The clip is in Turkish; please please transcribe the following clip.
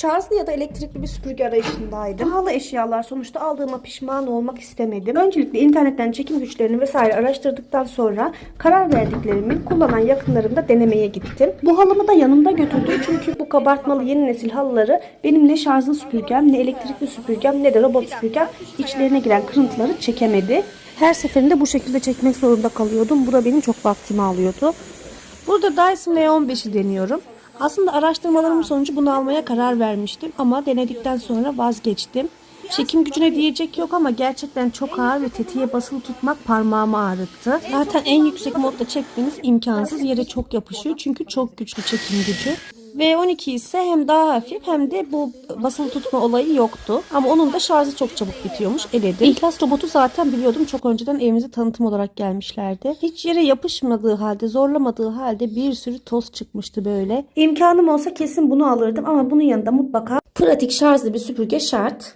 Şarjlı ya da elektrikli bir süpürge arayışındaydım. Pahalı eşyalar sonuçta aldığıma pişman olmak istemedim. Öncelikle internetten çekim güçlerini vesaire araştırdıktan sonra karar verdiklerimi kullanan yakınlarımda denemeye gittim. Bu halımı da yanımda götürdüm çünkü bu kabartmalı yeni nesil halıları benim ne şarjlı süpürgem ne elektrikli süpürgem ne de robot süpürgem içlerine giren kırıntıları çekemedi. Her seferinde bu şekilde çekmek zorunda kalıyordum. Bu da benim çok vaktimi alıyordu. Burada Dyson V15'i deniyorum. Aslında araştırmalarım sonucu bunu almaya karar vermiştim ama denedikten sonra vazgeçtim. Çekim gücüne diyecek yok ama gerçekten çok ağır ve tetiğe basılı tutmak parmağımı ağrıttı. Zaten en yüksek modda çekmeniz imkansız. Yere çok yapışıyor çünkü çok güçlü çekim gücü. V12 ise hem daha hafif hem de bu basılı tutma olayı yoktu. Ama onun da şarjı çok çabuk bitiyormuş. Eledim. İhlas robotu zaten biliyordum. Çok önceden evimize tanıtım olarak gelmişlerdi. Hiç yere yapışmadığı halde, zorlamadığı halde bir sürü toz çıkmıştı böyle. İmkanım olsa kesin bunu alırdım ama bunun yanında mutlaka pratik şarjlı bir süpürge şart.